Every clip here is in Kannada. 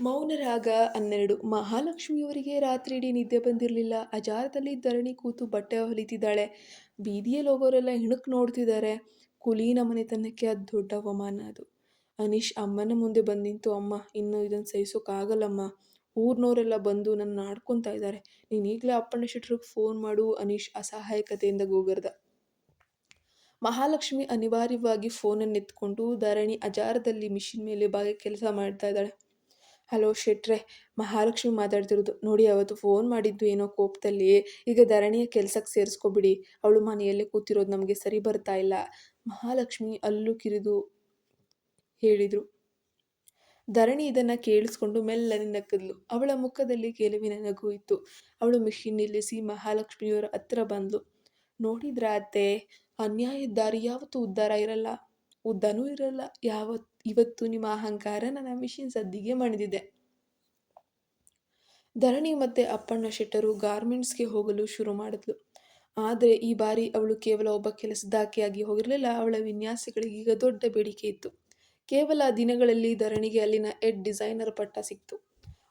ಮೌನರಾಗ ಹನ್ನೆರಡು ಮಹಾಲಕ್ಷ್ಮಿಯವರಿಗೆ ರಾತ್ರಿಯಿಡೀ ನಿದ್ದೆ ಬಂದಿರಲಿಲ್ಲ. ಅಜಾರದಲ್ಲಿ ಧರಣಿ ಕೂತು ಬಟ್ಟೆ ಹೊಲಿತಿದ್ದಾಳೆ. ಬೀದಿಯಲ್ಲಿ ಹೋಗೋರೆಲ್ಲ ಹಿಣುಕ್ ನೋಡ್ತಿದ್ದಾರೆ. ಕುಲೀನ ಮನೆತನಕ್ಕೆ ಅದು ದೊಡ್ಡ ಅವಮಾನ ಅದು. ಅನೀಶ್ ಅಮ್ಮನ ಮುಂದೆ ಬಂದ್ ನಿಂತು ಅಮ್ಮ, ಇನ್ನು ಇದನ್ನು ಸಹಿಸೋಕ್ಕಾಗಲ್ಲಮ್ಮ. ಊರ್ನೋರೆಲ್ಲ ಬಂದು ನನ್ನ ಆಡ್ಕೊತಾ ಇದ್ದಾರೆ ನೀನು ಈಗಲೇ ಅಪ್ಪಣ್ಣ ಶೆಟ್ರಿಗೆ ಫೋನ್ ಮಾಡು ಅನೀಶ್ ಅಸಹಾಯಕತೆಯಿಂದ ಗೋಗರ್ದ. ಮಹಾಲಕ್ಷ್ಮಿ ಅನಿವಾರ್ಯವಾಗಿ ಫೋನನ್ನು ಎತ್ಕೊಂಡು ಧರಣಿ ಅಜಾರದಲ್ಲಿ ಮಿಷಿನ್ ಮೇಲೆ ಬಾಗಿ ಕೆಲಸ ಮಾಡ್ತಾ ಇದ್ದಾಳೆ. ಹಲೋ ಶೆಟ್ರೆ ಮಹಾಲಕ್ಷ್ಮಿ ಮಾತಾಡ್ತಿರೋದು. ನೋಡಿ ಅವತ್ತು ಫೋನ್ ಮಾಡಿದ್ದು ಏನೋ ಕೋಪದಲ್ಲಿ. ಈಗ ಧರಣಿಯ ಕೆಲಸಕ್ಕೆ ಸೇರಿಸ್ಕೊಬಿಡಿ ಅವಳು ಮನೆಯಲ್ಲೇ ಕೂತಿರೋದು ನಮಗೆ ಸರಿ ಬರ್ತಾ ಇಲ್ಲ. ಮಹಾಲಕ್ಷ್ಮಿ ಅಲ್ಲೂ ಕಿರಿದು ಹೇಳಿದರು ಧರಣಿ ಇದನ್ನು ಕೇಳಿಸ್ಕೊಂಡು ಮೆಲ್ಲನೆ ನಕ್ಕದ್ಲು. ಅವಳ ಮುಖದಲ್ಲಿ ಗೆಲುವಿನ ನಗು ಇತ್ತು. ಅವಳು ಮಿಷಿನ್ ನಿಲ್ಲಿಸಿ ಮಹಾಲಕ್ಷ್ಮಿಯವರ ಹತ್ರ ಬಂದ್ಲು. ನೋಡಿದ್ರ ಅತ್ತೆ, ಅನ್ಯಾಯದ ದಾರಿ ಯಾವತ್ತೂ ಉದ್ಧಾರ ಇರಲ್ಲ. ಉದ್ದನೂ ಇರಲ್ಲ. ಯಾವತ್ ಇವತ್ತು ನಿಮ್ಮ ಅಹಂಕಾರ ನನ್ನ ಮಿಷಿನ್ ಸದ್ದಿಗೆ ಮಣಿದಿದೆ. ಧರಣಿ ಮತ್ತೆ ಅಪ್ಪಣ್ಣ ಶೆಟ್ಟರು ಗಾರ್ಮೆಂಟ್ಸ್ಗೆ ಹೋಗಲು ಶುರು ಮಾಡಿದ್ಲು. ಆದ್ರೆ ಈ ಬಾರಿ ಅವಳು ಕೇವಲ ಒಬ್ಬ ಕೆಲಸದಾಕಿಯಾಗಿ ಹೋಗಿರಲಿಲ್ಲ, ಅವಳ ವಿನ್ಯಾಸಗಳಿಗೆ ಈಗ ದೊಡ್ಡ ಬೇಡಿಕೆ ಇತ್ತು. ಕೇವಲ ದಿನಗಳಲ್ಲಿ ಧರಣಿಗೆ ಅಲ್ಲಿನ ಎಡ್ ಡಿಸೈನರ್ ಪಟ್ಟ ಸಿಕ್ತು.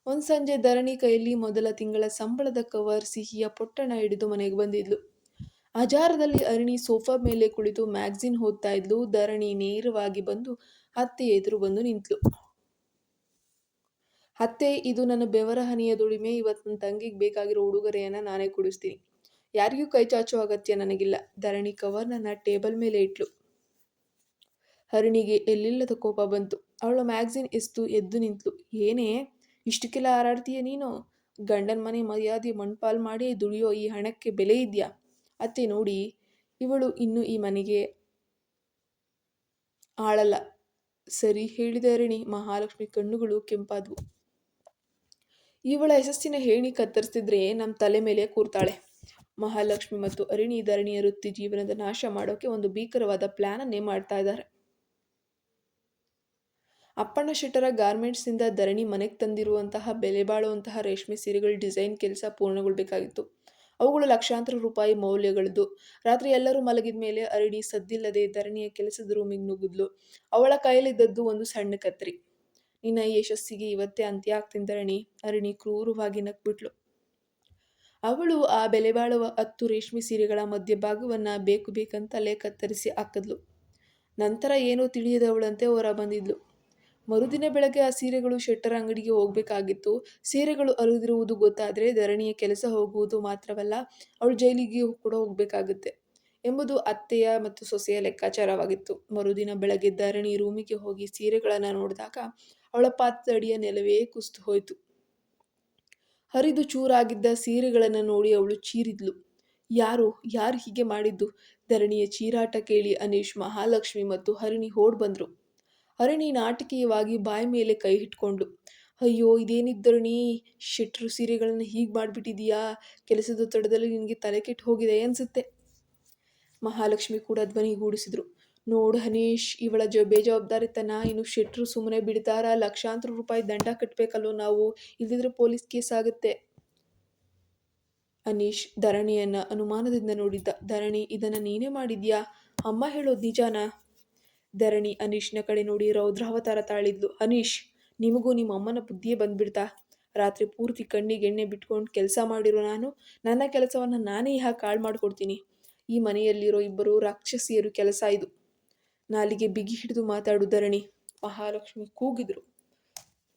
ಒಂದ್ ಸಂಜೆ ಧರಣಿ ಕೈಯಲ್ಲಿ ಮೊದಲ ತಿಂಗಳ ಸಂಬಳದ ಕವರ್ ಸಿಹಿಯ ಪೊಟ್ಟಣ ಹಿಡಿದು ಮನೆಗೆ ಬಂದಿದ್ಲು. ಅಜಾರದಲ್ಲಿ ಅರಣಿ ಸೋಫಾ ಮೇಲೆ ಕುಳಿತು ಮ್ಯಾಗ್ಝಿನ್ ಓದ್ತಾ ಇದ್ಲು. ಧರಣಿ ನೇರವಾಗಿ ಬಂದು ಅತ್ತೆ ಎದುರು ಬಂದು ನಿಂತ್ಲು. ಅತ್ತೆ ಇದು ನನ್ನ ಬೆವರ ಹನಿಯ ದುಡಿಮೆ. ಇವತ್ತು ನನ್ನ ತಂಗಿಗೆ ಬೇಕಾಗಿರೋ ಉಡುಗೊರೆಯನ್ನ ನಾನೇ ಕೊಡಿಸ್ತೀನಿ. ಯಾರಿಗೂ ಕೈಚಾಚೋ ಅಗತ್ಯ ನನಗಿಲ್ಲ. ಧರಣಿ ಕವರ್ ನನ್ನ ಟೇಬಲ್ ಮೇಲೆ ಇಟ್ಲು. ಹರಿಣಿಗೆ ಎಲ್ಲಿಲ್ಲದ ಕೋಪ ಬಂತು. ಅವಳು ಮ್ಯಾಗ್ಝಿನ್ ಎಸ್ತು ಎದ್ದು ನಿಂತ್ಳು. ಏನೇ, ಇಷ್ಟಕ್ಕೆಲ್ಲ ಹಾರಾಡ್ತೀಯ ನೀನು? ಗಂಡನ ಮನೆ ಮರ್ಯಾದೆ ಮಣ್ಪಾಲ್ ಮಾಡಿ ದುಡಿಯೋ ಈ ಹಣಕ್ಕೆ ಬೆಲೆ ಇದ್ಯಾ? ಅತ್ತೆ ನೋಡಿ, ಇವಳು ಇನ್ನು ಈ ಮನೆಗೆ ಆಳಲ್ಲ. ಸರಿ ಹೇಳಿದರಣಿ. ಮಹಾಲಕ್ಷ್ಮಿ ಕಣ್ಣುಗಳು ಕೆಂಪಾದ್ವು. ಇವಳ ಯಶಸ್ಸಿನ ಹೇಣಿ ಕತ್ತರಿಸ್ತಿದ್ರೆ ನಮ್ಮ ತಲೆ ಮೇಲೆ ಕೂರ್ತಾಳೆ. ಮಹಾಲಕ್ಷ್ಮಿ ಮತ್ತು ಅರಿಣಿ ಧರಣಿಯ ವೃತ್ತಿ ಜೀವನದ ನಾಶ ಮಾಡೋಕೆ ಒಂದು ಭೀಕರವಾದ ಪ್ಲಾನ್ ಅನ್ನೇ ಮಾಡ್ತಾ ಇದ್ದಾರೆ. ಅಪ್ಪಣ್ಣ ಶೆಟ್ಟರ ಗಾರ್ಮೆಂಟ್ಸ್ನಿಂದ ಧರಣಿ ಮನೆಗೆ ತಂದಿರುವಂತಹ ಬೆಲೆ ಬಾಳುವಂತಹ ರೇಷ್ಮೆ ಸೀರೆಗಳ ಡಿಸೈನ್ ಕೆಲಸ ಪೂರ್ಣಗೊಳ್ಬೇಕಾಗಿತ್ತು. ಅವುಗಳು ಲಕ್ಷಾಂತರ ರೂಪಾಯಿ ಮೌಲ್ಯಗಳದ್ದು. ರಾತ್ರಿ ಎಲ್ಲರೂ ಮಲಗಿದ ಮೇಲೆ ಅರಡಿ ಸದ್ದಿಲ್ಲದೆ ಧರಣಿಯ ಕೆಲಸದ ರೂಮಿಗೆ ನುಗ್ಗಿದ್ಲು. ಅವಳ ಕೈಯಲ್ಲಿದ್ದದ್ದು ಒಂದು ಸಣ್ಣ ಕತ್ರಿ. ನಿನ್ನ ಯಶಸ್ಸಿಗೆ ಇವತ್ತೇ ಅಂತ್ಯ ಆಗ್ತೀನಿ ಧರಣಿ. ಅರಣಿ ಕ್ರೂರವಾಗಿ ನಕ್ಬಿಟ್ಲು. ಅವಳು ಆ ಬೆಲೆಬಾಳುವ ಹತ್ತು ರೇಷ್ಮೆ ಸೀರೆಗಳ ಮಧ್ಯಭಾಗವನ್ನ ಬೇಕು ಬೇಕಂತಲೇ ಕತ್ತರಿಸಿ ಹಾಕದ್ಲು. ನಂತರ ಏನೂ ತಿಳಿಯದವಳಂತೆ ಹೊರ ಬಂದಿದ್ಲು. ಮರುದಿನ ಬೆಳಗ್ಗೆ ಆ ಸೀರೆಗಳು ಶೆಟ್ಟರ್ ಅಂಗಡಿಗೆ ಹೋಗಬೇಕಾಗಿತ್ತು ಸೀರೆಗಳು ಅರಿದಿರುವುದು ಗೊತ್ತಾದರೆ ಧರಣಿಯ ಕೆಲಸ ಹೋಗುವುದು ಮಾತ್ರವಲ್ಲ, ಅವಳು ಜೈಲಿಗೆ ಕೂಡ ಹೋಗಬೇಕಾಗುತ್ತೆ ಎಂಬುದು ಅತ್ತೆಯ ಮತ್ತು ಸೊಸೆಯ ಲೆಕ್ಕಾಚಾರವಾಗಿತ್ತು. ಮರುದಿನ ಬೆಳಗ್ಗೆ ಧರಣಿ ರೂಮಿಗೆ ಹೋಗಿ ಸೀರೆಗಳನ್ನು ನೋಡಿದಾಗ ಅವಳ ಪಾತ್ರಡಿಯ ನೆಲವೇ ಕುಸ್ತು ಹೋಯಿತು ಹರಿದು ಚೂರಾಗಿದ್ದ ಸೀರೆಗಳನ್ನು ನೋಡಿ ಅವಳು ಚೀರಿದ್ಲು. ಯಾರು, ಯಾರು ಹೀಗೆ ಮಾಡಿದ್ದು? ಧರಣಿಯ ಚೀರಾಟ ಕೇಳಿ ಅನೀಶ್, ಮಹಾಲಕ್ಷ್ಮಿ ಮತ್ತು ಹರಿಣಿ ಓಡ್ ಬಂದ್ರು. ಅರುಣಿ ನಾಟಕೀಯವಾಗಿ ಬಾಯಿ ಮೇಲೆ ಕೈ ಇಟ್ಕೊಂಡು ಅಯ್ಯೋ ಇದೇನಿದ್ದರು ನೀ ಶೆಟ್ರು ಸೀರೆಗಳನ್ನು ಹೀಗೆ ಮಾಡಿಬಿಟ್ಟಿದೀಯಾ ಕೆಲಸದ ತಡದಲ್ಲಿ ನಿನಗೆ ತಲೆ ಕೆಟ್ಟು ಹೋಗಿದೆ ಅನಿಸುತ್ತೆ ಮಹಾಲಕ್ಷ್ಮಿ ಕೂಡ ಧ್ವನಿಗೂಡಿಸಿದ್ರು. ನೋಡು ಹನೀಶ್ ಇವಳ ಜ ಬೇಜವಾಬ್ದಾರಿತನ ಇನ್ನು ಶೆಟ್ರು ಸುಮ್ಮನೆ ಬಿಡ್ತಾರ ಲಕ್ಷಾಂತರ ರೂಪಾಯಿ ದಂಡ ಕಟ್ಟಬೇಕಲ್ಲೋ ನಾವು, ಇಲ್ಲದಿದ್ರೆ ಪೊಲೀಸ್ ಕೇಸ್ ಆಗುತ್ತೆ ಅನೀಶ್ ಧರಣಿಯನ್ನು ಅನುಮಾನದಿಂದ ನೋಡಿದ್ದ. ಧರಣಿ ಇದನ್ನು ನೀನೇ ಮಾಡಿದ್ಯಾ? ಅಮ್ಮ ಹೇಳೋದು ನಿಜಾನಾ? ಧರಣಿ ಅನೀಶ್ನ ಕಡೆ ನೋಡಿ ರೌದ್ರಾವತಾರ ತಾಳಿದ್ಲು. ಅನೀಶ್, ನಿಮಗೂ ನಿಮ್ಮ ಅಮ್ಮನ ಬುದ್ಧಿಯೇ ಬಂದ್ಬಿಡ್ತಾ? ರಾತ್ರಿ ಪೂರ್ತಿ ಕಣ್ಣಿಗೆ ಎಣ್ಣೆ ಬಿಟ್ಕೊಂಡು ಕೆಲಸ ಮಾಡಿರೋ ನಾನು, ನನ್ನ ಕೆಲಸವನ್ನು ನಾನೇ ಈಗ ಕಾಳು ಮಾಡ್ಕೊಳ್ತೀನಿ? ಈ ಮನೆಯಲ್ಲಿರೋ ಇಬ್ಬರು ರಾಕ್ಷಸಿಯರು ಕೆಲಸ ಇದು. ನಾಲಿಗೆ ಬಿಗಿ ಹಿಡಿದು ಮಾತಾಡು ಧರಣಿ. ಮಹಾಲಕ್ಷ್ಮಿ ಕೂಗಿದ್ರು.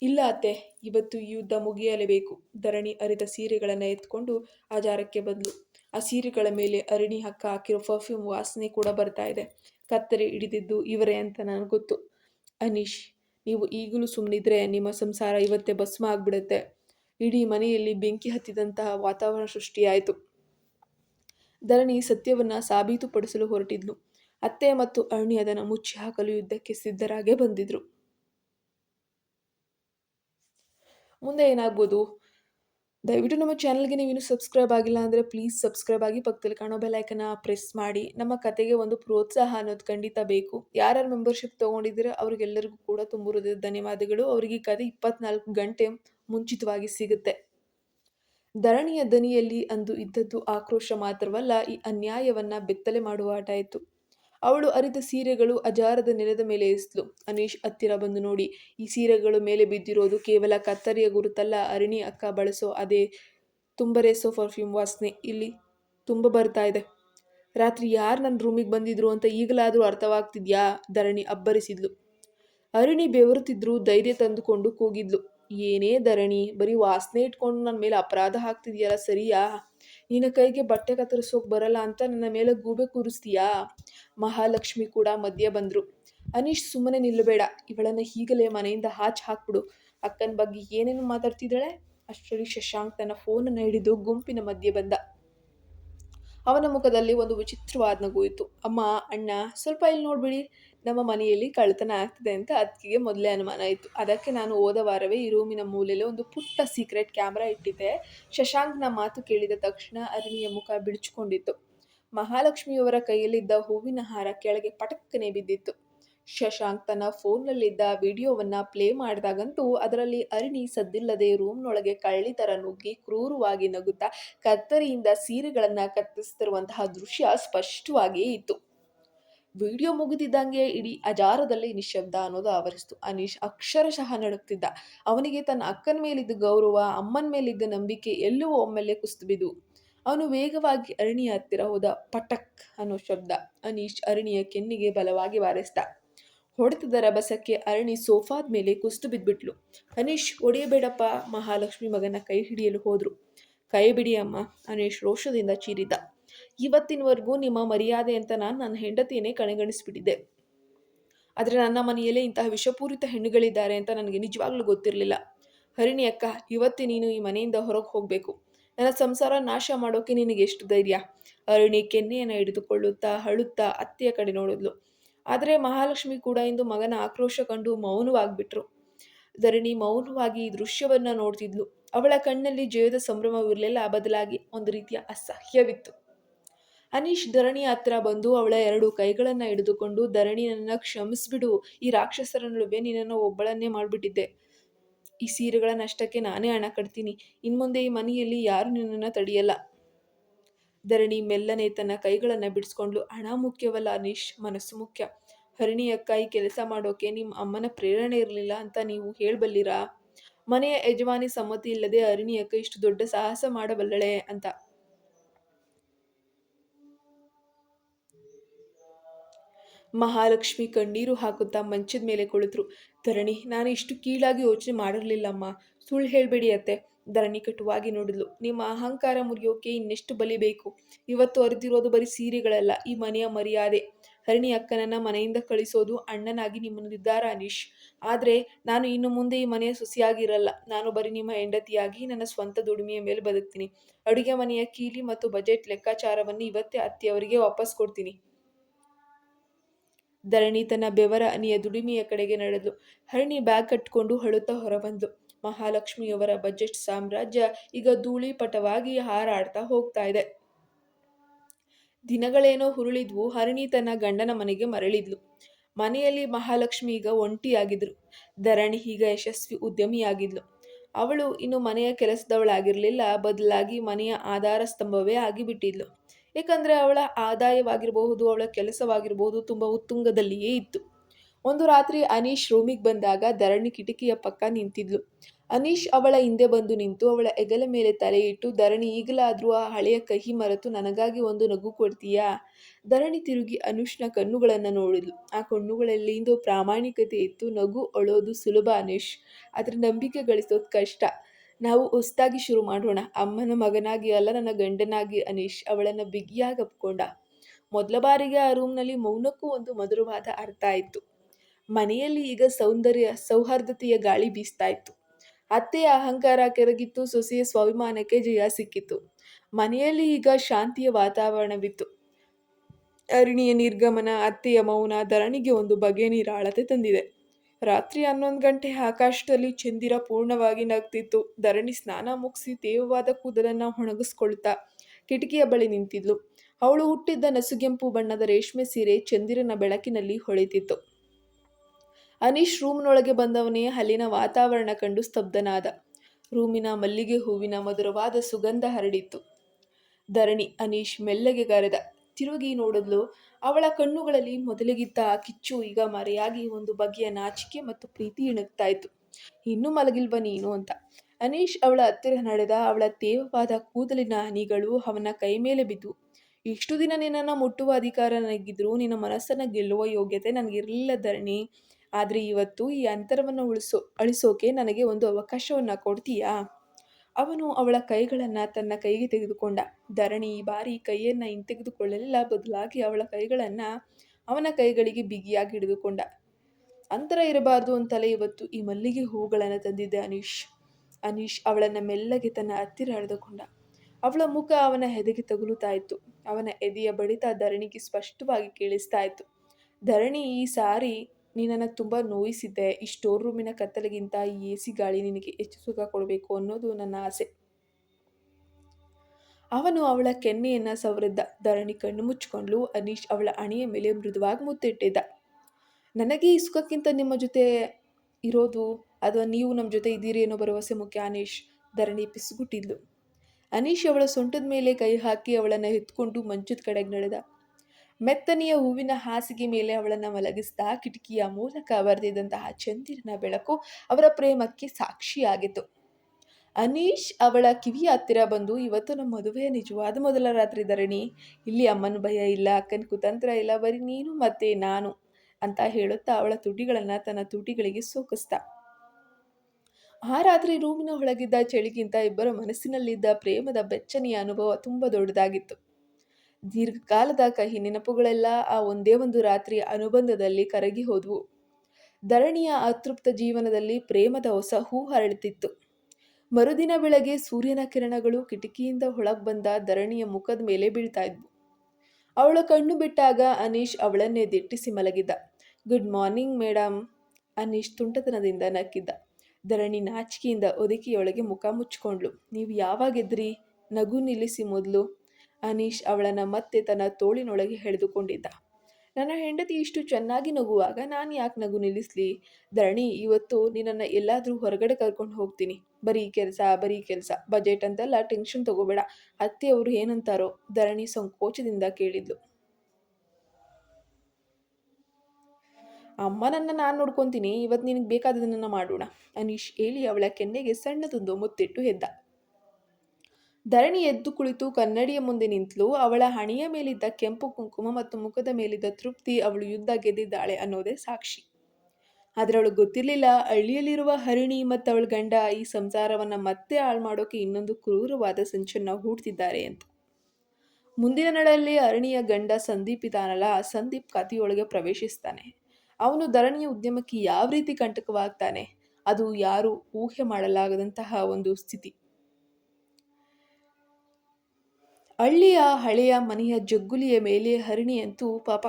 ಇಲ್ಲ ಅತ್ತೆ, ಇವತ್ತು ಯುದ್ಧ ಮುಗಿಯಲೇಬೇಕು. ಧರಣಿ ಅರಿದ ಸೀರೆಗಳನ್ನು ಎತ್ಕೊಂಡು ಆಜಾರಕ್ಕೆ ಬಂದ್ಲು. ಆ ಸೀರೆಗಳ ಮೇಲೆ ಅರಣಿ ಹಕ್ಕ ಹಾಕಿರೋ ಪರ್ಫ್ಯೂಮ್ ವಾಸನೆ ಕೂಡ ಬರ್ತಾ ಇದೆ. ಕತ್ತರಿ ಹಿಡಿದಿದ್ದು ಇವರೇ ಅಂತ ನನಗೆ ಗೊತ್ತು. ಅನೀಶ್, ನೀವು ಈಗಲೂ ಸುಮ್ಮನಿದ್ರೆ ನಿಮ್ಮ ಸಂಸಾರ ಇವತ್ತೇ ಭಸ್ಮ ಆಗ್ಬಿಡುತ್ತೆ ಇಡೀ ಮನೆಯಲ್ಲಿ ಬೆಂಕಿ ಹತ್ತಿದಂತಹ ವಾತಾವರಣ ಸೃಷ್ಟಿಯಾಯಿತು ಧರಣಿ ಸತ್ಯವನ್ನು ಸಾಬೀತುಪಡಿಸಲು ಹೊರಟಿದ್ಲು. ಅತ್ತೆ ಮತ್ತು ಅರಣಿ ಅದನ್ನು ಮುಚ್ಚಿ ಹಾಕಲು ಯುದ್ಧಕ್ಕೆ ಸಿದ್ಧರಾಗೇ ಬಂದಿದ್ರು. ಮುಂದೆ ಏನಾಗ್ಬೋದು? ದಯವಿಟ್ಟು ನಮ್ಮ ಚಾನಲ್ಗೆ ನೀವಿನ್ನೂ ಸಬ್ಸ್ಕ್ರೈಬ್ ಆಗಿಲ್ಲ ಅಂದರೆ ಪ್ಲೀಸ್ ಸಬ್ಸ್ಕ್ರೈಬ್ ಆಗಿ ಪಕ್ಕದಲ್ಲಿ ಕಾಣೋ ಬೆಲ್ ಐಕನ್ನ ಪ್ರೆಸ್ ಮಾಡಿ. ನಮ್ಮ ಕತೆಗೆ ಒಂದು ಪ್ರೋತ್ಸಾಹ ಅನ್ನೋದು ಖಂಡಿತ ಬೇಕು. ಯಾರ್ಯಾರು ಮೆಂಬರ್ಶಿಪ್ ತೊಗೊಂಡಿದ್ದೀರ ಅವ್ರಿಗೆಲ್ಲರಿಗೂ ಕೂಡ ತುಂಬು ಹೃದಯದ ಧನ್ಯವಾದಗಳು. ಅವ್ರಿಗೆ ಕತೆ ಇಪ್ಪತ್ನಾಲ್ಕು ಗಂಟೆ ಮುಂಚಿತವಾಗಿ ಸಿಗುತ್ತೆ. ಧರಣಿಯ ದನಿಯಲ್ಲಿ ಅಂದು ಇದ್ದದ್ದು ಆಕ್ರೋಶ ಮಾತ್ರವಲ್ಲ, ಈ ಅನ್ಯಾಯವನ್ನು ಬೆತ್ತಲೆ ಮಾಡುವ ಆಟ ಇತ್ತು. ಅವಳು ಅರಿತ ಸೀರೆಗಳು ಅಜಾರದ ನೆಲದ ಮೇಲೆ ಇಸ್ಲು ಅನೀಶ್ ಹತ್ತಿರ ಬಂದು ನೋಡಿ, ಈ ಸೀರೆಗಳು ಮೇಲೆ ಬಿದ್ದಿರೋದು ಕೇವಲ ಕತ್ತರಿಯ ಗುರುತಲ್ಲ. ಅರಿಣಿ ಅಕ್ಕ ಬಳಸೋ ಅದೇ ತುಂಬರೇಸೋ ಪರ್ಫ್ಯೂಮ್ ವಾಸನೆ. ಇಲ್ಲಿ ತುಂಬ ಬರ್ತಾ ಇದೆ. ರಾತ್ರಿ ಯಾರು ನನ್ನ ರೂಮಿಗೆ ಬಂದಿದ್ರು ಅಂತ ಈಗಲಾದರೂ ಅರ್ಥವಾಗ್ತಿದ್ಯಾ? ಧರಣಿ ಅಬ್ಬರಿಸಿದ್ಲು. ಅರಿಣಿ ಬೆವರುತ್ತಿದ್ರು ಧೈರ್ಯ ತಂದುಕೊಂಡು ಕೂಗಿದ್ಲು. ಏನೇ ಧರಣಿ, ಬರೀ ವಾಸನೆ ಇಟ್ಕೊಂಡು ನನ್ನ ಮೇಲೆ ಅಪರಾಧ ಹಾಕ್ತಿದ್ಯಲ್ಲ, ಸರಿಯಾ? ನಿನ್ನ ಕೈಗೆ ಬಟ್ಟೆ ಕತ್ತರಿಸೋಕೆ ಬರಲ್ಲ ಅಂತ ನನ್ನ ಮೇಲೆ ಗೂಬೆ ಕೂರಿಸ್ತೀಯಾ? ಮಹಾಲಕ್ಷ್ಮಿ ಕೂಡ ಮಧ್ಯೆ ಬಂದರು. ಅನೀಶ್ ಸುಮ್ಮನೆ ನಿಲ್ಲಬೇಡ. ಇವಳನ್ನ ಈಗಲೇ ಮನೆಯಿಂದ ಹಾಚ್ ಹಾಕ್ಬಿಡು. ಅಕ್ಕನ ಬಗ್ಗೆ ಏನೇನು ಮಾತಾಡ್ತಿದ್ದಾಳೆ? ಅಷ್ಟರಲ್ಲಿ ಶಶಾಂಕ್ ತನ್ನ ಫೋನನ್ನು ಹಿಡಿದು ಗುಂಪಿನ ಮಧ್ಯೆ ಬಂದ. ಅವನ ಮುಖದಲ್ಲಿ ಒಂದು ವಿಚಿತ್ರವಾದ ನಗು ಇತ್ತು. ಅಮ್ಮ, ಅಣ್ಣ, ಸ್ವಲ್ಪ ಇಲ್ಲಿ ನೋಡ್ಬಿಡಿ. ನಮ್ಮ ಮನೆಯಲ್ಲಿ ಕಳ್ಳತನ ಆಗ್ತಿದೆ ಅಂತ ಅದಕ್ಕೆ ಮೊದಲೇ ಅನುಮಾನ ಇತ್ತು. ಅದಕ್ಕೆ ನಾನು ಹೋದ ವಾರವೇ ಈ ರೂಮಿನ ಮೂಲೆಯಲ್ಲಿ ಒಂದು ಪುಟ್ಟ ಸೀಕ್ರೆಟ್ ಕ್ಯಾಮ್ರಾ ಇಟ್ಟಿದ್ದೆ. ಶಶಾಂಕ್ನ ಮಾತು ಕೇಳಿದ ತಕ್ಷಣ ಅರಣಿಯ ಮುಖ ಬಿಡಿಚಿಕೊಂಡಿತ್ತು. ಮಹಾಲಕ್ಷ್ಮಿಯವರ ಕೈಯಲ್ಲಿದ್ದ ಹೂವಿನ ಹಾರ ಕೆಳಗೆ ಪಟಕ್ಕನೆ ಬಿದ್ದಿತ್ತು. ಶಶಾಂಕ್ ತನ್ನ ಫೋನ್ನಲ್ಲಿದ್ದ ವಿಡಿಯೋವನ್ನ ಪ್ಲೇ ಮಾಡಿದಾಗಂತೂ ಅದರಲ್ಲಿ ಅರಿಣಿ ಸದ್ದಿಲ್ಲದೆ ರೂಮ್ನೊಳಗೆ ಕಳ್ಳಿ ಥರ ನುಗ್ಗಿ ಕ್ರೂರವಾಗಿ ನಗುತ್ತಾ ಕತ್ತರಿಯಿಂದ ಸೀರೆಗಳನ್ನು ಕತ್ತರಿಸ್ತಿರುವಂತಹ ದೃಶ್ಯ ಸ್ಪಷ್ಟವಾಗಿಯೇ ಇತ್ತು. ವಿಡಿಯೋ ಮುಗಿದಿದ್ದಂಗೆ ಇಡೀ ಅಜಾರದಲ್ಲಿ ನಿಶಬ್ದ ಅನ್ನೋದು ಆವರಿಸ್ತು. ಅನೀಶ್ ಅಕ್ಷರಶಃ ನಡುಕ್ತಿದ್ದ ಅವನಿಗೆ ತನ್ನ ಅಕ್ಕನ ಮೇಲಿದ್ದ ಗೌರವ, ಅಮ್ಮನ ಮೇಲಿದ್ದ ನಂಬಿಕೆ ಎಲ್ಲೂ ಒಮ್ಮೆಲೆ ಬಿದ್ದು ಅವನು ವೇಗವಾಗಿ ಅರಣಿಯ ಹತ್ತಿರ ಹೋದ ಪಟಕ್ ಅನ್ನೋ ಶಬ್ದ ಅನೀಶ್ ಅರಣಿಯ ಕೆನ್ನಿಗೆ ಬಲವಾಗಿ ಬಾರಿಸ್ದ. ಹೊಡೆತದ ರಭಸಕ್ಕೆ ಅರಣಿ ಸೋಫಾದ ಮೇಲೆ ಕುಸ್ತು ಬಿದ್ಬಿಟ್ಲು. ಅನೀಶ್, ಒಡೆಯಬೇಡಪ್ಪ. ಮಹಾಲಕ್ಷ್ಮಿ ಮಗನ ಕೈ ಹಿಡಿಯಲು ಹೋದ್ರು. ಕೈ ಬಿಡಿ ಅಮ್ಮ. ಅನೀಶ್ ರೋಷದಿಂದ ಚೀರಿದ. ಇವತ್ತಿನವರೆಗೂ ನಿಮ್ಮ ಮರ್ಯಾದೆ ಅಂತ ನಾನು ನನ್ನ ಹೆಂಡತಿಯನ್ನೇ ಕಣಗಣಿಸ್ಬಿಟ್ಟಿದ್ದೆ. ಆದರೆ ನನ್ನ ಮನೆಯಲ್ಲೇ ಇಂತಹ ವಿಷಪೂರಿತ ಹೆಣ್ಣುಗಳಿದ್ದಾರೆ ಅಂತ ನನಗೆ ನಿಜವಾಗ್ಲೂ ಗೊತ್ತಿರಲಿಲ್ಲ. ಹರಿಣಿ ಅಕ್ಕ, ಇವತ್ತೇ ನೀನು ಈ ಮನೆಯಿಂದ ಹೊರಗೆ ಹೋಗಬೇಕು. ನನ್ನ ಸಂಸಾರ ನಾಶ ಮಾಡೋಕೆ ನಿನಗೆ ಎಷ್ಟು ಧೈರ್ಯ? ಅರುಣಿ ಕೆನ್ನೆಯನ್ನು ಹಿಡಿದುಕೊಳ್ಳುತ್ತಾ ಹಳುತ್ತಾ ಅತ್ತೆಯ ಕಡೆ ನೋಡಿದ್ಲು. ಆದರೆ ಮಹಾಲಕ್ಷ್ಮಿ ಕೂಡ ಇಂದು ಮಗನ ಆಕ್ರೋಶ ಕಂಡು ಮೌನವಾಗಿಬಿಟ್ರು. ಧರಣಿ ಮೌನವಾಗಿ ಈ ದೃಶ್ಯವನ್ನ ನೋಡ್ತಿದ್ಲು. ಅವಳ ಕಣ್ಣಲ್ಲಿ ಜಯದ ಸಂಭ್ರಮವಿರಲಿಲ್ಲ ಬದಲಾಗಿ ಒಂದು ರೀತಿಯ ಅಸಹ್ಯವಿತ್ತು. ಅನೀಶ್ ಧರಣಿ ಹತ್ರ ಬಂದು ಅವಳ ಎರಡು ಕೈಗಳನ್ನು ಹಿಡಿದುಕೊಂಡು, ಧರಣಿ ನನ್ನ ಕ್ಷಮಿಸ್ಬಿಡು. ಈ ರಾಕ್ಷಸರ ನಡುವೆ ನಿನ್ನನ್ನು ಒಬ್ಬಳನ್ನೇ ಮಾಡಿಬಿಟ್ಟಿದ್ದೆ. ಈ ಸೀರೆಗಳ ನಷ್ಟಕ್ಕೆ ನಾನೇ ಹಣ ಕಟ್ತೀನಿ. ಇನ್ಮುಂದೆ ಈ ಮನೆಯಲ್ಲಿ ಯಾರು ನಿನ್ನನ್ನು ತಡೆಯಲ್ಲ. ಧರಣಿ ಮೆಲ್ಲನೆ ತನ್ನ ಕೈಗಳನ್ನು ಬಿಡಿಸ್ಕೊಂಡ್ಲು. ಹಣ ಮುಖ್ಯವಲ್ಲ ಅನೀಶ್ ಮನಸ್ಸು ಮುಖ್ಯ. ಹರಿಣಿ ಅಕ್ಕ ಈ ಕೆಲಸ ಮಾಡೋಕೆ ನಿಮ್ಮ ಅಮ್ಮನ ಪ್ರೇರಣೆ ಇರಲಿಲ್ಲ ಅಂತ ನೀವು ಹೇಳಬಲ್ಲಿರಾ? ಮನೆಯ ಯಜಮಾನಿ ಸಮ್ಮತಿ ಇಲ್ಲದೆ ಹರಿಣಿ ಅಕ್ಕ ಇಷ್ಟು ದೊಡ್ಡ ಸಾಹಸ ಮಾಡಬಲ್ಲಳೆ ಅಂತ. ಮಹಾಲಕ್ಷ್ಮಿ ಕಣ್ಣೀರು ಹಾಕುತ್ತಾ ಮಂಚದ ಮೇಲೆ ಕುಳಿತರು. ಧರಣಿ, ನಾನು ಇಷ್ಟು ಕೀಳಾಗಿ ಯೋಚನೆ ಮಾಡಿರಲಿಲ್ಲಮ್ಮ. ಸುಳ್ಳು ಹೇಳಬೇಡಿ ಅತ್ತೆ. ಧರಣಿ ಕಟುವಾಗಿ ನೋಡಿದ್ಲು. ನಿಮ್ಮ ಅಹಂಕಾರ ಮುರಿಯೋಕೆ ಇನ್ನೆಷ್ಟು ಬಲಿಬೇಕು ಇವತ್ತು ಅರಿದಿರೋದು ಬರೀ ಸೀರೆಗಳಲ್ಲ, ಈ ಮನೆಯ ಮರ್ಯಾದೆ. ಹರಿಣಿ ಅಕ್ಕನನ್ನ ಮನೆಯಿಂದ ಕಳಿಸೋದು ಅಣ್ಣನಾಗಿ ನಿಮ್ಮ ನಿರ್ಧಾರ ಅನೀಶ್. ಆದರೆ ನಾನು ಇನ್ನು ಮುಂದೆ ಈ ಮನೆಯ ಸೊಸೆಯಾಗಿರಲ್ಲ. ನಾನು ಬರೀ ನಿಮ್ಮ ಹೆಂಡತಿಯಾಗಿ ನನ್ನ ಸ್ವಂತ ದುಡಿಮೆಯ ಮೇಲೆ ಬದುಕ್ತೀನಿ. ಅಡುಗೆ ಮನೆಯ ಕೀಲಿ ಮತ್ತು ಬಜೆಟ್ ಲೆಕ್ಕಾಚಾರವನ್ನು ಇವತ್ತೇ ಅತ್ತೆಯವರಿಗೆ ವಾಪಸ್ ಕೊಡ್ತೀನಿ. ಧರಣಿ ತನ್ನ ಬೆವರ ಅನಿಯ ದುಡಿಮೆಯ ಕಡೆಗೆ ನಡೆದು, ಹರಣಿ ಬ್ಯಾಗ್ ಕಟ್ಕೊಂಡು ಹೊಳುತ್ತಾ ಹೊರಬಂದು ಮಹಾಲಕ್ಷ್ಮಿಯವರ ಬಜೆಟ್ ಸಾಮ್ರಾಜ್ಯ ಈಗ ಧೂಳಿಪಟವಾಗಿ ಹಾರಾಡ್ತಾ ಹೋಗ್ತಾ ಇದೆ. ದಿನಗಳೇನೋ ಹುರುಳಿದ್ವು, ಹರಿಣಿ ತನ್ನ ಗಂಡನ ಮನೆಗೆ ಮರಳಿದ್ಲು. ಮನೆಯಲ್ಲಿ ಮಹಾಲಕ್ಷ್ಮಿ ಈಗ ಒಂಟಿಯಾಗಿದ್ರು, ಧರಣಿ ಈಗ ಯಶಸ್ವಿ ಉದ್ಯಮಿಯಾಗಿದ್ಲು. ಅವಳು ಇನ್ನು ಮನೆಯ ಕೆಲಸದವಳಾಗಿರಲಿಲ್ಲ, ಬದಲಾಗಿ ಮನೆಯ ಆಧಾರ ಸ್ತಂಭವೇ ಆಗಿಬಿಟ್ಟಿದ್ಲು. ಏಕೆಂದರೆ ಅವಳ ಆದಾಯವಾಗಿರಬಹುದು, ಅವಳ ಕೆಲಸವಾಗಿರಬಹುದು ತುಂಬ ಉತ್ತುಂಗದಲ್ಲಿಯೇ ಇತ್ತು. ಒಂದು ರಾತ್ರಿ ಅನೀಶ್ ರೂಮಿಗೆ ಬಂದಾಗ ಧರಣಿ ಕಿಟಕಿಯ ಪಕ್ಕ ನಿಂತಿದ್ಲು. ಅನೀಶ್ ಅವಳ ಹಿಂದೆ ಬಂದು ನಿಂತು ಅವಳ ಎಗಲ ಮೇಲೆ ತಲೆಯಿಟ್ಟು ಧರಣಿ, ಈಗಲಾದರೂ ಆ ಹಳೆಯ ಕಹಿ ಮರೆತು ನನಗಾಗಿ ಒಂದು ನಗು ಕೊಡ್ತೀಯಾ? ಧರಣಿ ತಿರುಗಿ ಅನುಷ್ನ ಕಣ್ಣುಗಳನ್ನು ನೋಡಿದ್ಲು. ಆ ಕಣ್ಣುಗಳಲ್ಲಿ ಇಂದು ಪ್ರಾಮಾಣಿಕತೆ ಇತ್ತು. ನಗು ಅಳೋದು ಸುಲಭ ಅನೀಶ್. ಆದರೆ ನಂಬಿಕೆ ಗಳಿಸೋದು ಕಷ್ಟ. ನಾವು ಹೊಸ್ದಾಗಿ ಶುರು ಮಾಡೋಣ. ಅಮ್ಮನ ಮಗನಾಗಿ ಅಲ್ಲ, ನನ್ನ ಗಂಡನಾಗಿ ಅನೀಶ್ ಅವಳನ್ನು ಬಿಗಿಯಾಗಿ ಅಪ್ಕೊಂಡ. ಮೊದಲ ಬಾರಿಗೆ ಆ ರೂಮ್ನಲ್ಲಿ ಮೌನಕ್ಕೂ ಒಂದು ಮಧುರವಾದ ಅರ್ಥ ಆಯಿತು ಮನೆಯಲ್ಲಿ ಈಗ ಸೌಂದರ್ಯ, ಸೌಹಾರ್ದತೆಯ ಗಾಳಿ ಬೀಸ್ತಾ ಇತ್ತು. ಅತ್ತೆಯ ಅಹಂಕಾರ ಕೆರಗಿತ್ತು, ಸೊಸೆಯ ಸ್ವಾಭಿಮಾನಕ್ಕೆ ಜಯ ಸಿಕ್ಕಿತು. ಮನೆಯಲ್ಲಿ ಈಗ ಶಾಂತಿಯ ವಾತಾವರಣವಿತ್ತು. ಅರಿಣಿಯ ನಿರ್ಗಮನ, ಅತ್ತೆಯ ಮೌನ, ಧರಣಿಗೆ ಒಂದು ಬಗೆ ನೀರಾಳತೆ ತಂದಿದೆ. ರಾತ್ರಿ ಹನ್ನೊಂದು ಗಂಟೆ ಆಕಾಶದಲ್ಲಿ ಚಂದಿರ ಪೂರ್ಣವಾಗಿ ನಗ್ತಿತ್ತು. ಧರಣಿ ಸ್ನಾನ ಮುಗಿಸಿ ತೇವವಾದ ಕೂದಲನ್ನು ಒಣಗಿಸ್ಕೊಳ್ತಾ ಕಿಟಕಿಯ ಬಳಿ ನಿಂತಿದ್ಲು. ಅವಳು ಹುಟ್ಟಿದ್ದ ನಸುಗೆಂಪು ಬಣ್ಣದ ರೇಷ್ಮೆ ಸೀರೆ ಚಂದಿರನ ಬೆಳಕಿನಲ್ಲಿ ಹೊಳೆತಿತ್ತು. ಅನೀಶ್ ರೂಮ್ನೊಳಗೆ ಬಂದವನೇ ಅಲ್ಲಿನ ವಾತಾವರಣ ಕಂಡು ಸ್ತಬ್ಧನಾದ. ರೂಮಿನ ಮಲ್ಲಿಗೆ ಹೂವಿನ ಮಧುರವಾದ ಸುಗಂಧ ಹರಡಿತ್ತು. ಧರಣಿ ಅನೀಶ್ ಮೆಲ್ಲಗೆ ಕರೆದ ತಿರುಗಿ ನೋಡಿದ್ಲು ಅವಳ ಕಣ್ಣುಗಳಲ್ಲಿ ಮೊದಲಿಗಿದ್ದ ಕಿಚ್ಚು ಈಗ ಮರೆಯಾಗಿ ಒಂದು ಬಗೆಯ ನಾಚಿಕೆ ಮತ್ತು ಪ್ರೀತಿ ಇಣಗ್ತಾ ಇತ್ತು. ಇನ್ನೂ ಮಲಗಿಲ್ವ ನೀನು ಅಂತ. ಅನೀಶ್ ಅವಳ ಹತ್ತಿರ ನಡೆದ ಅವಳ ತೇವವಾದ ಕೂದಲಿನ ಹನಿಗಳು ಅವನ ಕೈ ಮೇಲೆ ಬಿದ್ದು ಇಷ್ಟು ದಿನ ನಿನ್ನನ್ನು ಮುಟ್ಟುವ ಅಧಿಕಾರ ನನಗಿದ್ರು ನಿನ್ನ ಮನಸ್ಸನ್ನು ಗೆಲ್ಲುವ ಯೋಗ್ಯತೆ ನನಗಿರಲಿಲ್ಲ ಧರಣಿ. ಆದರೆ ಇವತ್ತು ಈ ಅಂತರವನ್ನು ಉಳಿಸೋ, ಅಳಿಸೋಕೆ ನನಗೆ ಒಂದು ಅವಕಾಶವನ್ನು ಕೊಡ್ತೀಯಾ? ಅವನು ಅವಳ ಕೈಗಳನ್ನು ತನ್ನ ಕೈಗೆ ತೆಗೆದುಕೊಂಡ. ಧರಣಿ ಈ ಬಾರಿ ಕೈಯನ್ನು ಹಿಂತೆಗೆದುಕೊಳ್ಳಲಿಲ್ಲ. ಬದಲಾಗಿ ಅವಳ ಕೈಗಳನ್ನು ಅವನ ಕೈಗಳಿಗೆ ಬಿಗಿಯಾಗಿ ಹಿಡಿದುಕೊಂಡ. ಅಂತರ ಇರಬಾರ್ದು ಅಂತಲೇ ಇವತ್ತು ಈ ಮಲ್ಲಿಗೆ ಹೂಗಳನ್ನು ತಂದಿದ್ದೆ ಅನೀಶ್. ಅನೀಶ್ ಅವಳನ್ನು ಮೆಲ್ಲಗೆ ತನ್ನ ಹತ್ತಿರ ಎಳೆದುಕೊಂಡ ಅವಳ ಮುಖ ಅವನ ಹೆದೆಗೆ ತಗುಲುತ್ತಾ ಇತ್ತು. ಅವನ ಎದೆಯ ಬಡಿತ ಧರಣಿಗೆ ಸ್ಪಷ್ಟವಾಗಿ ಕೇಳಿಸ್ತಾ ಇತ್ತು. ಧರಣಿ ಈ ಸಾರಿ ನಿನ್ನನ್ನು ತುಂಬ ನೋಯಿಸಿದ್ದೆ. ಈ ಸ್ಟೋರ್ ರೂಮಿನ ಕತ್ತಲೆಗಿಂತ ಈ ಎ ಸಿ ಗಾಳಿ ನಿನಗೆ ಹೆಚ್ಚು ಸುಖ ಕೊಡಬೇಕು ಅನ್ನೋದು ನನ್ನ ಆಸೆ. ಅವನು ಅವಳ ಕೆನ್ನೆಯನ್ನು ಸವರಿದ್ದ. ಧರಣಿ ಕಣ್ಣು ಮುಚ್ಚಿಕೊಂಡ್ಲು ಅನೀಶ್ ಅವಳ ಅಣಿಯ ಮೇಲೆ ಮೃದುವಾಗಿ ಮುತ್ತಿಟ್ಟಿದ್ದ. ನನಗೆ ಈ ಸುಖಕ್ಕಿಂತ ನಿಮ್ಮ ಜೊತೆ ಇರೋದು ಅಥವಾ ನೀವು ನಮ್ಮ ಜೊತೆ ಇದ್ದೀರಿ ಅನ್ನೋ ಭರವಸೆ ಮುಖ್ಯ ಅನೀಶ್. ಧರಣಿ ಪಿಸುಗುಟ್ಟಿದ್ಲು. ಅನೀಶ್ ಅವಳ ಸೊಂಟದ ಮೇಲೆ ಕೈ ಹಾಕಿ ಅವಳನ್ನು ಎತ್ಕೊಂಡು ಮಂಚದ ಕಡೆಗೆ ನಡೆದ. ಮೆತ್ತನೆಯ ಹೂವಿನ ಹಾಸಿಗೆ ಮೇಲೆ ಅವಳನ್ನು ಮಲಗಿಸ್ತಾ ಕಿಟಕಿಯ ಮೂಲಕ ಬರೆದಿದ್ದಂತಹ ಚಂದಿರನ ಬೆಳಕು ಅವರ ಪ್ರೇಮಕ್ಕೆ ಸಾಕ್ಷಿಯಾಗಿತ್ತು. ಅನೀಶ್ ಅವಳ ಕಿವಿಯ ಹತ್ತಿರ ಬಂದು, ಇವತ್ತು ನಮ್ಮ ಮದುವೆಯ ನಿಜವಾದ ಮೊದಲ ರಾತ್ರಿ ಧರಣಿ ಇಲ್ಲಿ ಅಮ್ಮನ ಭಯ ಇಲ್ಲ, ಅಕ್ಕನ ಕುತಂತ್ರ ಇಲ್ಲ, ಬರೀ ನೀನು ಮತ್ತೆ ನಾನು ಅಂತ ಹೇಳುತ್ತಾ ಅವಳ ತುಟಿಗಳನ್ನು ತನ್ನ ತುಟಿಗಳಿಗೆ ಸೋಕಿಸ್ತ. ಆ ರಾತ್ರಿ ರೂಮಿನ ಒಳಗಿದ್ದ ಚಳಿಗಿಂತ ಇಬ್ಬರ ಮನಸ್ಸಿನಲ್ಲಿದ್ದ ಪ್ರೇಮದ ಬೆಚ್ಚನೆಯ ಅನುಭವ ತುಂಬ ದೊಡ್ಡದಾಗಿತ್ತು. ದೀರ್ಘಕಾಲದ ಕಹಿ ನೆನಪುಗಳೆಲ್ಲ ಆ ಒಂದೇ ಒಂದು ರಾತ್ರಿ ಅನುಬಂಧದಲ್ಲಿ ಕರಗಿ ಹೋದವು. ಧರಣಿಯ ಅತೃಪ್ತ ಜೀವನದಲ್ಲಿ ಪ್ರೇಮದ ಹೊಸ ಹೂ ಹರಳುತ್ತಿತ್ತು ಮರುದಿನ ಬೆಳಗ್ಗೆ ಸೂರ್ಯನ ಕಿರಣಗಳು ಕಿಟಕಿಯಿಂದ ಹೊಳಗ್ ಬಂದ ಧರಣಿಯ ಮುಖದ ಮೇಲೆ ಬೀಳ್ತಾ ಇದ್ವು. ಅವಳ ಕಣ್ಣು ಬಿಟ್ಟಾಗ ಅನೀಶ್ ಅವಳನ್ನೇ ದಿಟ್ಟಿಸಿ ಮಲಗಿದ್ದ ಗುಡ್ ಮಾರ್ನಿಂಗ್ ಮೇಡಮ್ ಅನೀಶ್ ತುಂಟತನದಿಂದ ನಕ್ಕಿದ್ದ ಧರಣಿ ನಾಚಿಕೆಯಿಂದ ಒದಕಿಯೊಳಗೆ ಮುಖ ಮುಚ್ಚಿಕೊಂಡ್ಳು. ನೀವು ಯಾವಾಗಿದ್ರಿ ನಗು ನಿಲ್ಲಿಸಿ ಮೊದಲು. ಅನೀಶ್ ಅವಳನ್ನು ಮತ್ತೆ ತನ್ನ ತೋಳಿನೊಳಗೆ ಹೆಳೆದುಕೊಂಡಿದ್ದ ನನ್ನ ಹೆಂಡತಿ ಇಷ್ಟು ಚೆನ್ನಾಗಿ ನಗುವಾಗ ನಾನು ಯಾಕೆ ನಗು ನಿಲ್ಲಿಸ್ಲಿ? ಧರಣಿ, ಇವತ್ತು ನಿನ್ನನ್ನು ಎಲ್ಲಾದರೂ ಹೊರಗಡೆ ಕರ್ಕೊಂಡು ಹೋಗ್ತೀನಿ. ಬರೀ ಕೆಲಸ ಬರೀ ಕೆಲಸ. ಬಜೆಟ್ ಅಂತೆಲ್ಲ ಟೆನ್ಷನ್ ತಗೋಬೇಡ. ಅತ್ತೆ ಅವರು ಏನಂತಾರೋ ಧರಣಿ ಸಂಕೋಚದಿಂದ ಕೇಳಿದ್ಲು. ಅಮ್ಮನನ್ನು ನಾನು ನೋಡ್ಕೊತೀನಿ. ಇವತ್ತು ನಿನಗೆ ಬೇಕಾದದನ್ನು ಮಾಡೋಣ. ಅನೀಶ್ ಹೇಳಿ ಅವಳ ಕೆನ್ನೆಗೆ ಸಣ್ಣದೊಂದು ಮುತ್ತಿಟ್ಟು ಎದ್ದ. ಧರಣಿ ಎದ್ದು ಕುಳಿತು ಕನ್ನಡಿಯ ಮುಂದೆ ನಿಂತಳು. ಅವಳ ಹಣೆಯ ಮೇಲಿದ್ದ ಕೆಂಪು ಕುಂಕುಮ ಮತ್ತು ಮುಖದ ಮೇಲಿದ್ದ ತೃಪ್ತಿ ಅವಳು ಯುದ್ಧ ಗೆದ್ದಿದ್ದಾಳೆ ಅನ್ನೋದೇ ಸಾಕ್ಷಿ. ಅದರವಳು ಗೊತ್ತಿರಲಿಲ್ಲ, ಹಳ್ಳಿಯಲ್ಲಿರುವ ಹರಿಣಿ ಮತ್ತು ಅವಳ ಗಂಡ ಈ ಸಂಸಾರವನ್ನು ಮತ್ತೆ ಹಾಳು ಮಾಡೋಕೆ ಇನ್ನೊಂದು ಕ್ರೂರವಾದ ಸಂಚನ್ನ ಹೂಡ್ತಿದ್ದಾರೆ ಅಂತ. ಮುಂದಿನ ನಡಲ್ಲಿ ಅರಣಿಯ ಗಂಡ ಸಂದೀಪ್ ಇದಾನಲ್ಲ ಸಂದೀಪ್ ಕಥೆಯೊಳಗೆ ಪ್ರವೇಶಿಸ್ತಾನೆ. ಅವನು ಧರಣಿಯ ಉದ್ಯಮಕ್ಕೆ ಯಾವ ರೀತಿ ಕಂಟಕವಾಗ್ತಾನೆ? ಅದು ಯಾರು ಊಹೆ ಮಾಡಲಾಗದಂತಹ ಒಂದು ಸ್ಥಿತಿ. ಹಳ್ಳಿಯ ಹಳೆಯ ಮನೆಯ ಜಗ್ಗುಲಿಯ ಮೇಲೆ ಹರಿಣಿಯಂತೂ ಪಾಪ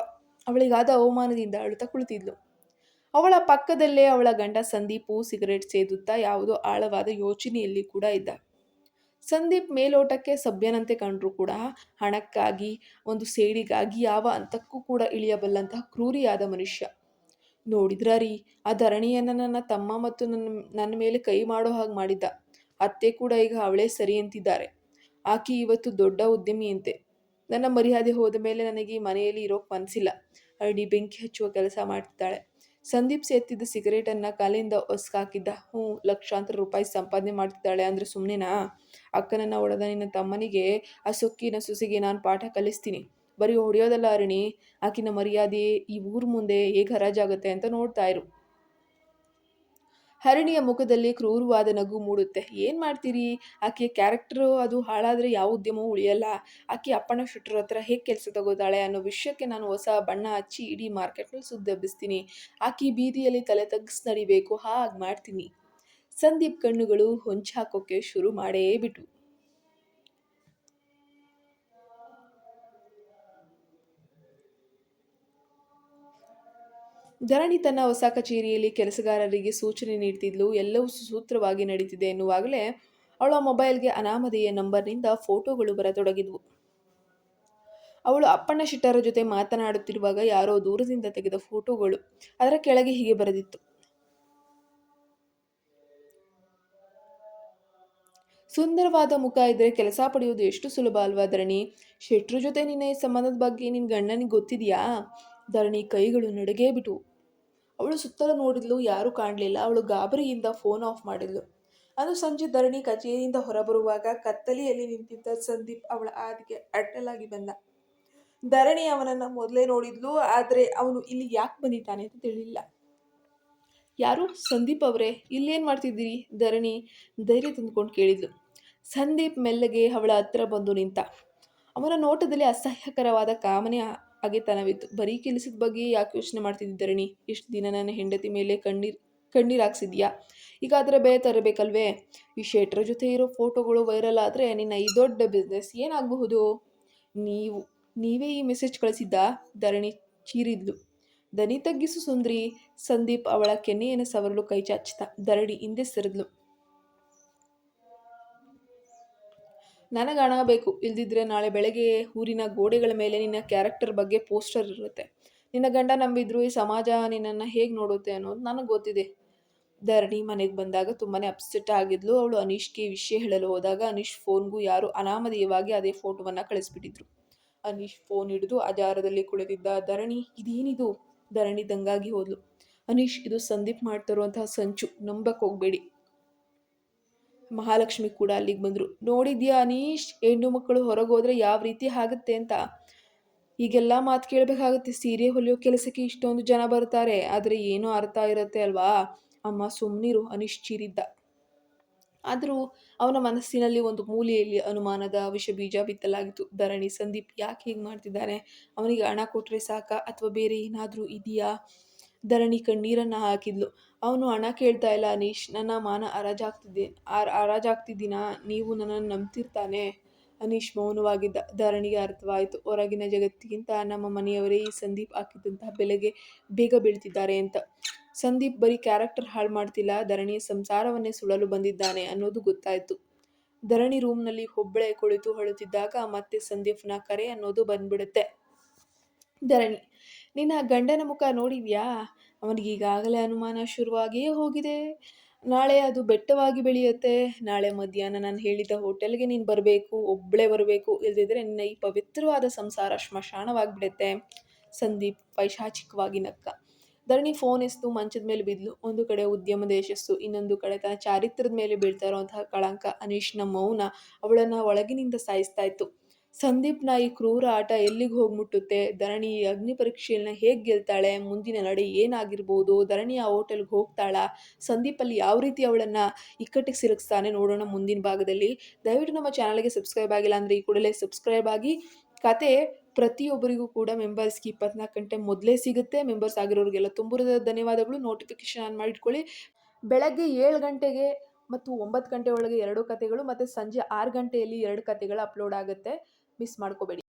ಅವಳಿಗಾದ ಅವಮಾನದಿಂದ ಅಳುತ್ತಾ ಕುಳಿತಿದ್ಲು. ಅವಳ ಪಕ್ಕದಲ್ಲೇ ಅವಳ ಗಂಡ ಸಂದೀಪು ಸಿಗರೇಟ್ ಸೇದುತ್ತಾ ಯಾವುದೋ ಆಳವಾದ ಯೋಚನೆಯಲ್ಲಿ ಕೂಡ ಇದ್ದ. ಸಂದೀಪ್ ಮೇಲೋಟಕ್ಕೆ ಸಭ್ಯನಂತೆ ಕಂಡರೂ ಕೂಡ ಹಣಕ್ಕಾಗಿ, ಒಂದು ಸೇಡಿಗಾಗಿ ಯಾವ ಹಂತಕ್ಕೂ ಕೂಡ ಇಳಿಯಬಲ್ಲಂತಹ ಕ್ರೂರಿಯಾದ ಮನುಷ್ಯ. ನೋಡಿದ್ರ ರೀ, ಆ ಧರಣಿಯನ್ನು ನನ್ನ ತಮ್ಮ ಮತ್ತು ನನ್ನ ನನ್ನ ಮೇಲೆ ಕೈ ಮಾಡೋ ಹಾಗೆ ಮಾಡಿದ್ದ. ಅತ್ತೆ ಕೂಡ ಈಗ ಅವಳೇ ಸರಿ ಅಂತಿದ್ದಾರೆ. ಆಕೆ ಇವತ್ತು ದೊಡ್ಡ ಉದ್ಯಮಿಯಂತೆ. ನನ್ನ ಮರ್ಯಾದೆ ಹೋದ ಮೇಲೆ ನನಗೆ ಮನೆಯಲ್ಲಿ ಇರೋಕೆ ಮನಸ್ಸಿಲ್ಲ ಅಡಿ ಬೆಂಕಿ ಹಚ್ಚುವ ಕೆಲಸ ಮಾಡ್ತಿದ್ದಾಳೆ. ಸಂದೀಪ್ ಸೇತ್ತಿದ್ದ ಸಿಗರೇಟನ್ನು ಕಾಲಿಂದ ಒಸ್ಕಾಕಿದ್ದ. ಹ್ಞೂ, ಲಕ್ಷಾಂತರ ರೂಪಾಯಿ ಸಂಪಾದನೆ ಮಾಡ್ತಿದ್ದಾಳೆ ಅಂದರೆ ಸುಮ್ಮನೆನಾ ಅಕ್ಕನನ್ನು ಒಡೆದ ನಿನ್ನ ತಮ್ಮನಿಗೆ ಆ ಸೊಕ್ಕಿನ ಸುಸಿಗೆ ನಾನು ಪಾಠ ಕಲಿಸ್ತೀನಿ. ಬರೀ ಹೊಡೆಯೋದಲ್ಲ ಅರಣಿ. ಆಕಿನ ಮರ್ಯಾದೆ ಈ ಊರ ಮುಂದೆ ಹೇಗೆ ಹರಾಜಾಗುತ್ತೆ ಅಂತ ನೋಡ್ತಾ ಇರು. ಹರಿಣಿಯ ಮುಖದಲ್ಲಿ ಕ್ರೂರವಾದ ನಗು ಮೂಡುತ್ತೆ. ಏನು ಮಾಡ್ತೀರಿ? ಆಕೆಯ ಕ್ಯಾರೆಕ್ಟರು ಅದು ಹಾಳಾದರೆ ಯಾವ ಉದ್ಯಮವೂ ಉಳಿಯಲ್ಲ. ಆಕೆ ಅಪ್ಪಣ ಶೆಟ್ಟರ ಹತ್ರ ಹೇಗೆ ಕೆಲಸ ತಗೋತಾಳೆ ಅನ್ನೋ ವಿಷಯಕ್ಕೆ ನಾನು ಹೊಸ ಬಣ್ಣ ಹಚ್ಚಿ ಇಡೀ ಮಾರ್ಕೆಟ್ನಲ್ಲಿ ಸುದ್ದೆಬ್ಬಿಸ್ತೀನಿ. ಆಕೆ ಬೀದಿಯಲ್ಲಿ ತಲೆ ತಗ್ಸ್ ನಡಿಬೇಕು, ಹಾಗೆ ಮಾಡ್ತೀನಿ. ಸಂದೀಪ್ ಕಣ್ಣುಗಳು ಹೊಂಚಾಕೋಕ್ಕೆ ಶುರು ಮಾಡೇ ಬಿಟ್ಟು ಧರಣಿ ತನ್ನ ಹೊಸ ಕಚೇರಿಯಲ್ಲಿ ಕೆಲಸಗಾರರಿಗೆ ಸೂಚನೆ ನೀಡ್ತಿದ್ಲು. ಎಲ್ಲವೂ ಸುಸೂತ್ರವಾಗಿ ನಡೀತಿದೆ ಎನ್ನುವಾಗಲೇ ಅವಳ ಮೊಬೈಲ್ಗೆ ಅನಾಮಧೇಯ ನಂಬರ್ನಿಂದ ಫೋಟೋಗಳು ಬರತೊಡಗಿದ್ವು. ಅವಳು ಅಪ್ಪಣ್ಣ ಶೆಟ್ಟರ ಜೊತೆ ಮಾತನಾಡುತ್ತಿರುವಾಗ ಯಾರೋ ದೂರದಿಂದ ತೆಗೆದ ಫೋಟೋಗಳು ಅದರ ಕೆಳಗೆ ಹೀಗೆ ಬರೆದಿತ್ತು. ಸುಂದರವಾದ ಮುಖ ಇದ್ರೆ ಕೆಲಸ ಪಡೆಯೋದು ಎಷ್ಟು ಸುಲಭ ಅಲ್ವಾ ಧರಣಿ? ಶೆಟ್ರು ಜೊತೆ ನಿನ್ನ ಸಂಬಂಧದ ಬಗ್ಗೆ ನಿನ್ನ ಗಂಡನಿಗೆ ಗೊತ್ತಿದೆಯಾ? ಧರಣಿ ಕೈಗಳು ನಡುಗೇ ಬಿಟ್ಟು ಅವಳು ಸುತ್ತಲೂ ನೋಡಿದ್ಲು, ಯಾರೂ ಕಾಣಲಿಲ್ಲ. ಅವಳು ಗಾಬರಿಯಿಂದ ಫೋನ್ ಆಫ್ ಮಾಡಿದ್ಲು. ಅದು ಸಂಜೆ ಧರಣಿ ಕಚೇರಿಯಿಂದ ಹೊರಬರುವಾಗ ಕತ್ತಲೆಯಲ್ಲಿ ನಿಂತಿದ್ದ ಸಂದೀಪ್ ಅವಳ ಆದಿಗೆ ಅಡ್ಡಲಾಗಿ ಬಂದ. ಧರಣಿ ಅವನನ್ನ ಮೊದಲೇ ನೋಡಿದ್ಲು, ಆದರೆ ಅವನು ಇಲ್ಲಿ ಯಾಕೆ ಬಂದಿದ್ದಾನೆ ಅಂತ ತಿಳಿಲಿಲ್ಲ. ಯಾರು? ಸಂದೀಪ್ ಅವರೇ, ಇಲ್ಲೇನು ಮಾಡ್ತಿದ್ದೀರಿ? ಧರಣಿ ಧೈರ್ಯ ತಂದುಕೊಂಡು ಕೇಳಿದ್ಲು. ಸಂದೀಪ್ ಮೆಲ್ಲಗೆ ಅವಳ ಹತ್ರ ಬಂದು ನಿಂತ. ಅವನ ನೋಟದಲ್ಲಿ ಅಸಹ್ಯಕರವಾದ ಕಾಮನೆ ಅಗೆತನವಿತ್ತು. ಬರೀ ಕೆಲಸದ ಬಗ್ಗೆ ಯಾಕೆ ಯೋಚನೆ ಮಾಡ್ತಿದ್ದಿ ಧರಣಿ ಇಷ್ಟು ದಿನ ನನ್ನ ಹೆಂಡತಿ ಮೇಲೆ ಕಣ್ಣೀರ್, ಕಣ್ಣೀರು ಹಾಕ್ಸಿದ್ಯಾ? ಈಗ ಅದರ ಬೆಲೆ ತರಬೇಕಲ್ವೇ? ಈ ಶೇಟ್ರ ಜೊತೆ ಇರೋ ಫೋಟೋಗಳು ವೈರಲ್ ಆದರೆ ನಿನ್ನ ಈ ದೊಡ್ಡ ಬಿಸ್ನೆಸ್ ಏನಾಗಬಹುದು? ನೀವು, ನೀವೇ ಈ ಮೆಸೇಜ್ ಕಳಿಸಿದ್ದ? ಧರಣಿ ಚೀರಿದ್ಲು. ದನಿ ತಗ್ಗಿಸು ಸುಂದ್ರಿ. ಸಂದೀಪ್ ಅವಳ ಕೆನ್ನೆಯನ್ನು ಸವರಲು ಕೈ ಚಾಚಿತ, ಧರಣಿ ಹಿಂದೆ ಸರಿದ್ಲು. ನನಗೆ ಹಣ ಬೇಕು. ಇಲ್ದಿದ್ರೆ ನಾಳೆ ಬೆಳಗ್ಗೆ ಊರಿನ ಗೋಡೆಗಳ ಮೇಲೆ ನಿನ್ನ ಕ್ಯಾರೆಕ್ಟರ್ ಬಗ್ಗೆ ಪೋಸ್ಟರ್ ಇರುತ್ತೆ. ನಿನ್ನ ಗಂಡ ನಂಬಿದ್ರು ಈ ಸಮಾಜ ನಿನ್ನನ್ನು ಹೇಗೆ ನೋಡುತ್ತೆ ಅನ್ನೋದು ನನಗೆ ಗೊತ್ತಿದೆ. ಧರಣಿ ಮನೆಗೆ ಬಂದಾಗ ತುಂಬಾ ಅಪ್ಸೆಟ್ ಆಗಿದ್ಲು. ಅವಳು ಅನೀಶ್ಗೆ ವಿಷಯ ಹೇಳಲು ಹೋದಾಗ ಅನೀಶ್ ಫೋನ್ಗೂ ಯಾರು ಅನಾಮಧೇಯವಾಗಿ ಅದೇ ಫೋಟೋವನ್ನು ಕಳಿಸ್ಬಿಟ್ಟಿದ್ರು. ಅನೀಶ್ ಫೋನ್ ಹಿಡಿದು ಅಜಾರದಲ್ಲಿ ಕುಳಿತಿದ್ದ ಧರಣಿ, ಇದೇನಿದು? ಧರಣಿ ದಂಗಾಗಿ ಹೋದ್ಲು. ಅನೀಶ್, ಇದು ಸಂದೀಪ್ ಮಾಡ್ತಿರುವಂತಹ ಸಂಚು. ನಂಬಕ್ ಹೋಗ್ಬೇಡಿ. ಮಹಾಲಕ್ಷ್ಮಿ ಕೂಡ ಅಲ್ಲಿಗೆ ಬಂದರು. ನೋಡಿದ್ಯಾ ಅನೀಶ್, ಹೆಣ್ಣು ಮಕ್ಕಳು ಹೊರಗೋದ್ರೆ ಯಾವ ರೀತಿ ಆಗುತ್ತೆ ಅಂತ? ಈಗೆಲ್ಲ ಮಾತು ಕೇಳಬೇಕಾಗುತ್ತೆ, ಸೀರೆ ಹೊಲಿಯೋ ಕೆಲಸಕ್ಕೆ ಇಷ್ಟೊಂದು ಜನ ಬರ್ತಾರೆ, ಆದರೆ ಏನೋ ಅರ್ಥ ಇರುತ್ತೆ ಅಲ್ವಾ? ಅಮ್ಮ ಸುಮ್ಮನಿರು ಅನೀಶ್ ಚೀರಿದ್ದ. ಆದರೂ ಅವನ ಮನಸ್ಸಿನಲ್ಲಿ ಒಂದು ಮೂಲೆಯಲ್ಲಿ ಅನುಮಾನದ ವಿಷ ಬೀಜ ಬಿತ್ತಲಾಗಿತ್ತು. ಧರಣಿ ಸಂದೀಪ್ ಯಾಕೆ ಹೀಗೆ ಮಾಡ್ತಿದ್ದಾನೆ? ಅವನಿಗೆ ಹಣ ಕೊಟ್ಟರೆ ಸಾಕಾ? ಅಥವಾ ಬೇರೆ ಏನಾದರೂ ಇದೆಯಾ? ಧರಣಿ ಕಣ್ಣೀರನ್ನು ಹಾಕಿದ್ಲು. ಅವನು ಹಣ ಕೇಳ್ತಾ ಇಲ್ಲ. ಅನೀಶ್ ನನ್ನ ಮಾನ ಹರಾಜಾಗ್ತಿದ್ದೆ. ಹರಾಜಾಗ್ತಿದ್ದೀನಾ? ನೀವು ನನ್ನನ್ನು ನಂಬ್ತಿರ್ತಾನೆ? ಅನೀಶ್ ಮೌನವಾಗಿದ್ದ ಧರಣಿಗೆ ಅರ್ಥವಾಯಿತು. ಹೊರಗಿನ ಜಗತ್ತಿಗಿಂತ ನಮ್ಮ ಮನೆಯವರೇ ಈ ಸಂದೀಪ್ ಹಾಕಿದ್ದಂತಹ ಬೆಲೆಗೆ ಬೇಗ ಬೀಳ್ತಿದ್ದಾರೆ ಅಂತ. ಸಂದೀಪ್ ಬರೀ ಕ್ಯಾರೆಕ್ಟರ್ ಹಾಳು ಮಾಡ್ತಿಲ್ಲ. ಧರಣಿಯ ಸಂಸಾರವನ್ನೇ ಸುಳಲು ಬಂದಿದ್ದಾನೆ ಅನ್ನೋದು ಗೊತ್ತಾಯಿತು. ಧರಣಿ ರೂಮ್ನಲ್ಲಿ ಒಬ್ಬಳೆ ಕುಳಿತು ಹೊಳುತ್ತಿದ್ದಾಗ ಮತ್ತೆ ಸಂದೀಪ್ನ ಕರೆ ಅನ್ನೋದು ಬಂದ್ಬಿಡುತ್ತೆ. ಧರಣಿ, ನಿನ್ನ ಗಂಡನ ಮುಖ ನೋಡಿದ್ಯಾ? ಅವನಿಗೆ ಈಗಾಗಲೇ ಅನುಮಾನ ಶುರುವಾಗಿಯೇ ಹೋಗಿದೆ. ನಾಳೆ ಅದು ಬೆಟ್ಟವಾಗಿ ಬೆಳೆಯುತ್ತೆ. ನಾಳೆ ಮಧ್ಯಾಹ್ನ ನಾನು ಹೇಳಿದ ಹೋಟೆಲ್ಗೆ ನೀನು ಬರಬೇಕು ಒಬ್ಬಳೇ ಬರಬೇಕು ಇಲ್ಲದಿದ್ದರೆ ನಿನ್ನ ಈ ಪವಿತ್ರವಾದ ಸಂಸಾರ ಶ್ಮಶಾನವಾಗಿಬಿಡುತ್ತೆ. ಸಂದೀಪ್ ಪೈಶಾಚಿಕವಾಗಿ ನಕ್ಕ ಧರಣಿ ಫೋನ್ ಎಸ್ತು, ಮಂಚದ ಮೇಲೆ ಬಿದ್ಲು. ಒಂದು ಕಡೆ ಉದ್ಯಮ ಯಶಸ್ಸು ಇನ್ನೊಂದು ಕಡೆ ತನ್ನ ಚಾರಿತ್ರದ ಮೇಲೆ ಬೀಳ್ತಾ ಇರುವಂತಹ ಕಳಂಕ ಅನೀಶ್ನ ಮೌನ ಅವಳನ್ನು ಒಳಗಿನಿಂದ ಸಾಯಿಸ್ತಾ ಇತ್ತು. ಸಂದೀಪ್ನ ಈ ಕ್ರೂರ ಆಟ ಎಲ್ಲಿಗೆ ಹೋಗಿ ಮುಟ್ಟುತ್ತೆ ಧರಣಿ ಅಗ್ನಿ ಪರೀಕ್ಷೆಯನ್ನ ಹೇಗೆ ಗೆಲ್ತಾಳೆ? ಮುಂದಿನ ನಡೆ ಏನಾಗಿರ್ಬೋದು? ಧರಣಿ ಆ ಹೋಟೆಲ್ಗೆ ಹೋಗ್ತಾಳ? ಸಂದೀಪಲ್ಲಿ ಯಾವ ರೀತಿ ಅವಳನ್ನ ಇಕ್ಕಟ್ಟಿಗೆ ಸಿಲುಕಿಸ್ತಾನೆ ನೋಡೋಣ ಮುಂದಿನ ಭಾಗದಲ್ಲಿ. ದಯವಿಟ್ಟು ನಮ್ಮ ಚಾನಲ್ಗೆ ಸಬ್ಸ್ಕ್ರೈಬ್ ಆಗಿಲ್ಲ ಅಂದರೆ ಈ ಕೂಡಲೇ ಸಬ್ಸ್ಕ್ರೈಬ್ ಆಗಿ ಕತೆ ಪ್ರತಿಯೊಬ್ಬರಿಗೂ ಕೂಡ ಮೆಂಬರ್ಸ್ಗೆ ಇಪ್ಪತ್ನಾಲ್ಕು ಗಂಟೆ ಮೊದಲೇ ಸಿಗುತ್ತೆ. ಮೆಂಬರ್ಸ್ ಆಗಿರೋರಿಗೆಲ್ಲ ತುಂಬುರದ ಧನ್ಯವಾದಗಳು. ನೋಟಿಫಿಕೇಶನ್ ಆನ್ ಮಾಡಿಟ್ಕೊಳ್ಳಿ. ಬೆಳಗ್ಗೆ ಏಳು ಗಂಟೆಗೆ ಮತ್ತು ಒಂಬತ್ತು ಗಂಟೆ ಒಳಗೆ ಎರಡು ಕತೆಗಳು ಮತ್ತು ಸಂಜೆ ಆರು ಗಂಟೆಯಲ್ಲಿ ಎರಡು ಕತೆಗಳು ಅಪ್ಲೋಡ್ ಆಗುತ್ತೆ. ಮಿಸ್ ಮಾಡ್ಕೋಬೇಡಿ.